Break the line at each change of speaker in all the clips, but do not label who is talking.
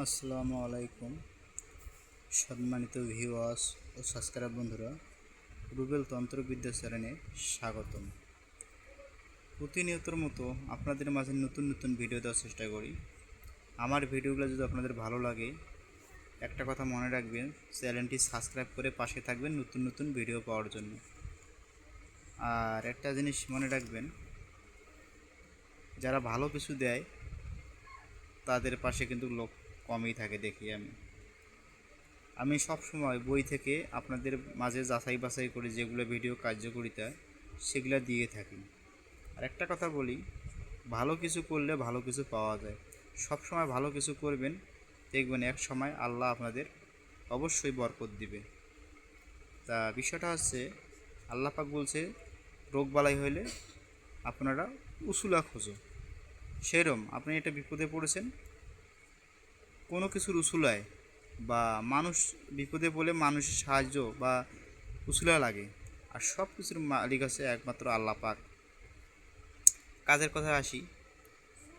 আসসালামু আলাইকুম। সম্মানিত ভিউয়ার্স ও সাবস্ক্রাইব বন্ধুরা, রুবেল তন্ত্রবিদ্যা চ্যানেলে স্বাগতম। প্রতিনিয়তর মতো আপনাদের মাঝে নতুন নতুন ভিডিও দেওয়ার চেষ্টা করি। আমার ভিডিওগুলো যদি আপনাদের ভালো লাগে, একটা কথা মনে রাখবেন, চ্যানেলটি সাবস্ক্রাইব করে পাশে থাকবেন নতুন নতুন ভিডিও পাওয়ার জন্য। আর একটা জিনিস মনে রাখবেন, যারা ভালো কিছু দেয়, তাদের পাশে কিন্তু লোক কমই থাকে দেখি আমি। আমি সব সময় বই থেকে আপনাদের মাঝে যাচাই বাছাই করে যেগুলো ভিডিও কার্যকরিতা, সেগুলো দিয়ে থাকি। আর একটা কথা বলি, ভালো কিছু করলে ভালো কিছু পাওয়া যায়। সব সময় ভালো কিছু করবেন, দেখবেন এক সময় আল্লাহ আপনাদের অবশ্যই বরকত দিবে। তা বিষয়টা হচ্ছে, আল্লাহ পাক বলছে রোগবালাই হইলে আপনারা উসুলা খোঁজো। সেরম, আপনি এটা বিপদে পড়েছেন? কোনো কিছুর উসুলায় বা মানুষ বিপদে বলে মানুষের সাহায্য বা উসুলা লাগে। আর সব কিছুর মালিক আছে একমাত্র আল্লাহ পাক। কাজের কথা আসি।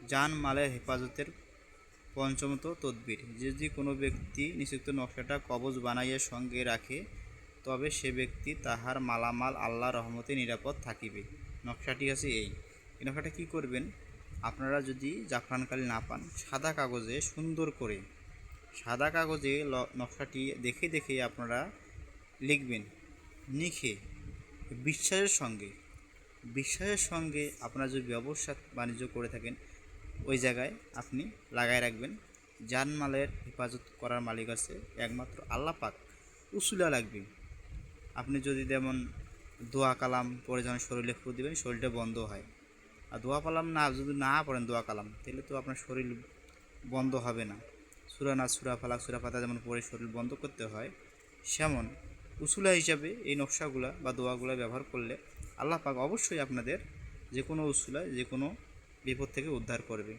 যান মালের হেফাজতের পঞ্চমত তদবির। যদি কোনো ব্যক্তি নিষিদ্ধ নকশাটা কবজ বানাইয়া সঙ্গে রাখে, তবে সে ব্যক্তি তাহার মালামাল আল্লাহ রহমতে নিরাপদ থাকিবে। নকশাটি আছে এই। এই নকশাটা কী করবেন? আপনারা যদি জাফরান জাফরানকালি না পান, সাদা কাগজে সুন্দর করে, সাদা কাগজে নকশাটি দেখে দেখে আপনারা লিখবেন, লিখে বিশ্বাসের সঙ্গে বিশ্বাসের সঙ্গে আপনারা যদি ব্যবসা বাণিজ্য করে থাকেন, ওই জায়গায় আপনি লাগায় রাখবেন। জানমালের হেফাজত করার মালিক আছে একমাত্র আল্লাহ পাক, উসুলা লাগবে আপনি যদি যেমন দোয়া কালাম পরে যখন শরীরে ফু দেবেন, শরীরটা বন্ধ হয়। আর দোয়া কালাম না, যদি না পড়েন দোয়া কালাম, তাহলে তো আপনার শরীর বন্ধ হবে না। সুরা না সুরা ফালাক, সুরা পাতা যেমন পড়ে শরীর বন্ধ করতে হয়, সেমন উসুলা হিসাবে এই নকশাগুলা বা দোয়াগুলা ব্যবহার করলে আল্লাহ পাক অবশ্যই আপনাদের যে কোনো উসুলা যে কোনো বিপদ থেকে উদ্ধার করবে।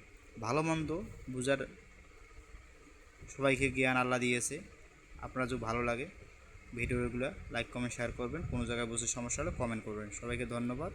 ভালো মন্দ বুঝার সবাইকে জ্ঞান আল্লাহ দিয়েছে। আপনার যদি ভালো লাগে, ভিডিওগুলো লাইক কমেন্ট শেয়ার করবেন। কোনো জায়গায় বসে সমস্যা হলে কমেন্ট করবেন। সবাইকে ধন্যবাদ।